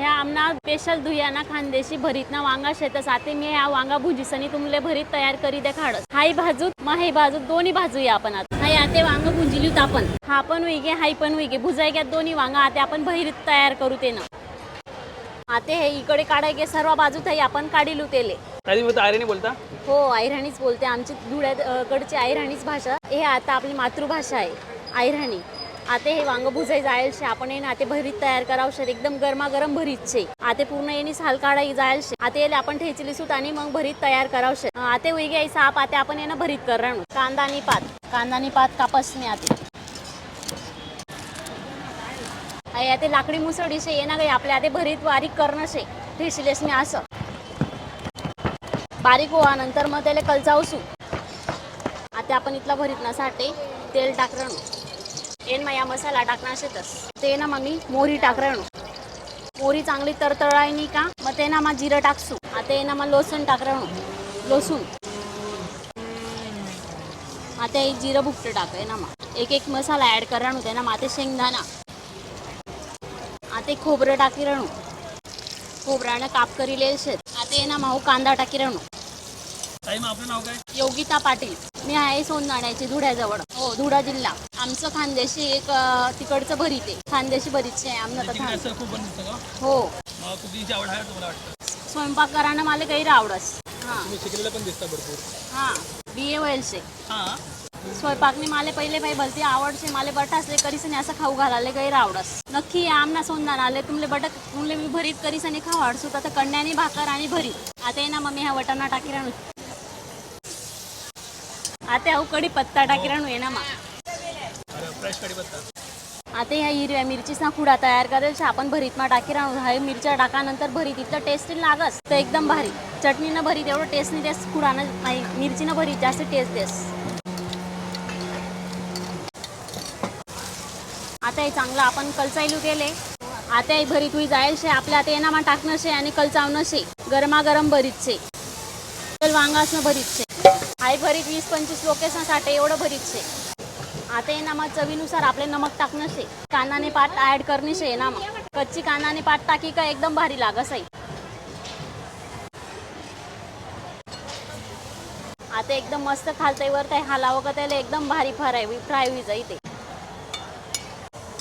ह्या आमना स्पेशल धुयाना खानदेशी भरीत ना वांगा शेतस आते मी ह्या वांगा भुजीसनी तुमले भरीत तयार करी दे खाडस. हाई भाजूत मा हे भाजूत दोन्ही भाजूया आपण आता. हाय आते वांग भुंजिलीत आपण. हा पण विगे हाय पण विगे भुजाय घ्या दोन्ही वांगा आते आपण भरीत तयार करू ते ना आते हे इकडे काढाय गे सर्व बाजूत आहे आपण काढिलू तेले. तुम्ही आयरेने बोलता. हो आयराणीच बोलते. आमची धुळ्याकडची आयराणीच भाषा. हे आता आपली मातृभाषा आहे आयराणी. आता हे वांग भुजाई जायल शे आपण येणे ना भरीत तयार करावं शे एकदम गरमागरम भरीत शे आता पूर्ण येणे साल काढाई जायल शे आता येले आपण ठेचली सूट आणि मग भरीत तयार करावं शे. आता उई आई साप आता आपण येणं भरीत करणू. कांदा आणि पात. कांदा आणि पात कापस मी आते. आहे ते लाकडी मुसळी शे येणं काही आपल्या आते भरीत बारीक करणं शे. ठेचलेस मी असं. बारीक व्हा नंतर मग त्याला कलचावसू आता आपण इथला भरीत ना साठे तेल टाकरणं. येन मग या मसाला टाकणार शेतस. ते ना मग मी मोहरी टाकरणं मोरी चांगली तरतळायनी का? मग ते ना मग जिरं टाकसू. आता ये ना मग लसूण टाकरणं लसूण. आता एक जिरं भुकटं टाकाय ना मग एक एक मसाला ॲड करा ते ना माते शेंगदाणा. आता एक खोबरं टाकी राहणू खोबऱ्यानं काप करी लेल शेत. आता ये ना माऊ हो कांदा टाकी राहणू ताई मग आपलं नाव काय? योगिता पाटील. मी आहे सोननाण्याची धुळ्याजवळ. हो धुळा जिल्हा. आमचं खानदेशी एक अं, तिकडचं भरीत आहे. खानदेशी भरीतचे आहे आमनं तर खान. असं खूप बनतं का? हो. मग कुकिंगची आवड आहे तुम्हाला वाटतं. स्वयंपाक करायला मला काही आवडस हां. तुम्ही शिकलेलं पण दिसता भरपूर. हां. बी ए वेलचे हां? स्वयंपाकने मला पहिले बाई भलती आवडचे मला बटासले करीसने असं खाऊ घालायला गैर आवडस नक्की आमना सोनदान आले तुमले बटक तुमले मी भरीत करीसने खाऊ आवडसू आता कण्याने भाकर आणि भरीत आता ये ना मम्मी ह्या वटाणा टाकी राहणू आता ह्या कडी पत्ता टाकी राहणू ये ना मा. आता ह्या हिरव्या मिरचीचा खुडा तयार करेल शे आपण भरीतमा टाकी राहू ह्या मिरच्या टाकानंतर भरीत इतकं टेस्ट लागस. तर एकदम भारी. चटणीनं भरीत एवढं टेस्ट नाही देस खुडानं नाही, मिरचीनं भरीत जास्त टेस्ट देस. आता हे चांगलं आपण कलचायलू गेले आता हे भरीत होई जायल शे. आपल्या आता येणार मा टाकणं शे आणि कलचावणं शे. गरमागरम भरीत शे. चल वांगासनं भरीत शे. आई भरीत वीस पंचवीस लोकेशनसाठी एवढं भरीत शे आता ये ना मग चवीनुसार आपले नमक टाकणं शे कानाने पात ऍड करणे शे ना मग कच्ची कानाने पात टाकी का एकदम भारी लागस आहे. आता एकदम मस्त खालतंय वर काय हालावं का त्याला एकदम भारी फ्राय फ्राय होई जाई ते.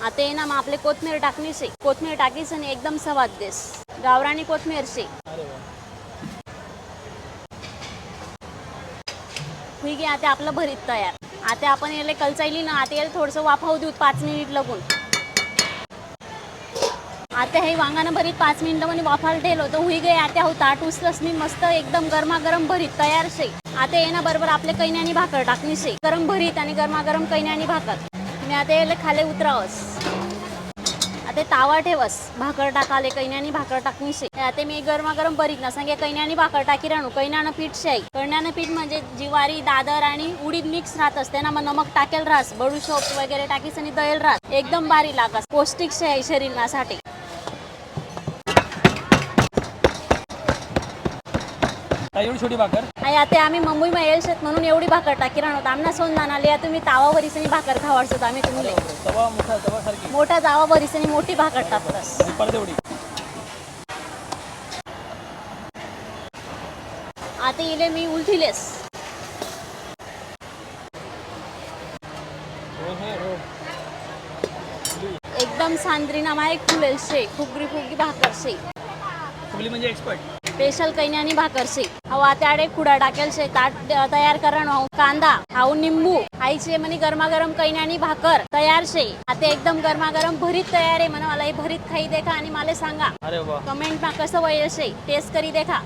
आता ये ना मग आपले कोथमीर टाकणी शे कोथमीर टाकीस आणि एकदम सवाद देस. गावरानी कोथमीर शे हुई वा आता आपलं भरीत तयार. आता आपण याला कलचायली ना आता याला थोडंसं वाफावू देऊ पाच मिनिट लगून. आता हे वांगानं भरीत पाच मिनिटं म्हणजे वाफायला ठेलो तर हुई गे आता हो ताट उचलस मी मस्त एकदम गरमागरम भरीत तयार शे. आता येणं बरोबर आपले कैन्यानी भाकर टाकणी शे. गरम भरीत आणि गरमागरम कैन्यानी भाकर. मी आता याला खाले उतरावस. ते तावा ठेवस. भाकर टाकाले कैन्यानी भाकर टाकणी शे. ते मी गरमागरम बरीत ना सांगे कैन्यानी भाकर टाकी राहणू कैन्यानं पीठ शे कैन्यानं पीठ म्हणजे जिवारी दादर आणि उडीद मिक्स राहत असते ना मग नमक टाकेल राहस बडूशोप वगैरे टाकीस आणि दळेल राहस एकदम भारी लागस. पौष्टिक शे आहे शरीरासाठी एवढी छोटी भाकर? आणि आता आम्ही मुंबईमध्ये येईल शेत म्हणून एवढी भाकर टाकी राहणार होतो. आमना सोन आले तुम्ही तावा बरीसनी भाकर खावाडसो आम्ही तुम्ही तवा मोठा तवा सारखी मोठा जावा बरीसनी मोठी भाकर टाकतस आणि परत एवढी. आता इले मी उलथिलेस हो. एकदम सांद्रीना माय फुलेल शे फुगरी फुगरी भाकर शे फुगली म्हणजे एक्सपर्ट स्पेशल कैन्यानी भाकर शे अहो आता खुडा टाकेल शे ताट तयार करण कांदा हाऊ निंबू आईचे म्हणे गरमागरम कैन्यानी भाकर तयार शे आता एकदम गरमागरम भरीत तयार आहे म्हणा मला हे भरीत खाई देखा आणि मला सांगा. अरे कमेंट मा कसं वय शे? टेस्ट करी देखा.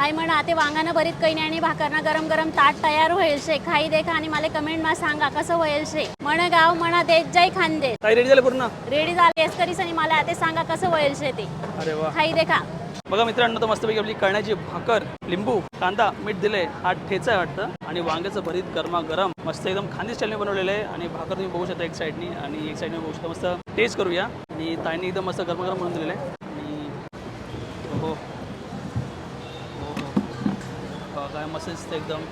हाय म्हणा आता वांगानं भरीत कैनी आणि भाकरना गरम गरम ताट तयार होईल शे. खाई देखा आणि मला कमेंट मा सांगा कसं होईल शे? म्हण गाव म्हणा देत जाई खांदे ताई रेडी झालं पूर्ण? रेडी झाले. करीस आणि मला आता सांगा कसं होईल शे ते? अरे वा. खाई देखा बघा मित्रांनो तर मस्तपैकी आपली कळण्याची भाकर लिंबू कांदा मीठ दिले हा ठेचा आहे वाटतं. आणि वांग्याचं भरीत गरमा गरम मस्त एकदम खांदी स्टाईलने बनवलेलं आहे. आणि भाकर तुम्ही बघू शकता एक साईडनी आणि एक साईडने बघू शकता मस्त टेस्ट करूया. आणि ताईने एकदम मस्त गरमागरम बनवून दिलेलं आहे. काय मस्त दिसतं एकदम.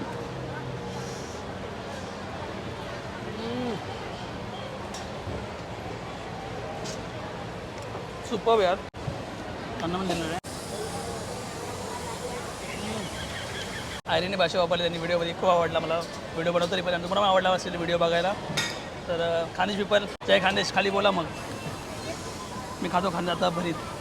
सुपर यार. अन्न पण दिलेलं आहे. आयरीने भाषा वापरली त्यांनी व्हिडिओमध्ये खूप आवडला मला. व्हिडिओ बनवतो तरी पण तुम्हाला पण आवडला असेल व्हिडिओ बघायला तर खानेश खानदेश पीपल जय खानदेश. खाली बोला मग. मी खातो खांदा आता भरीत.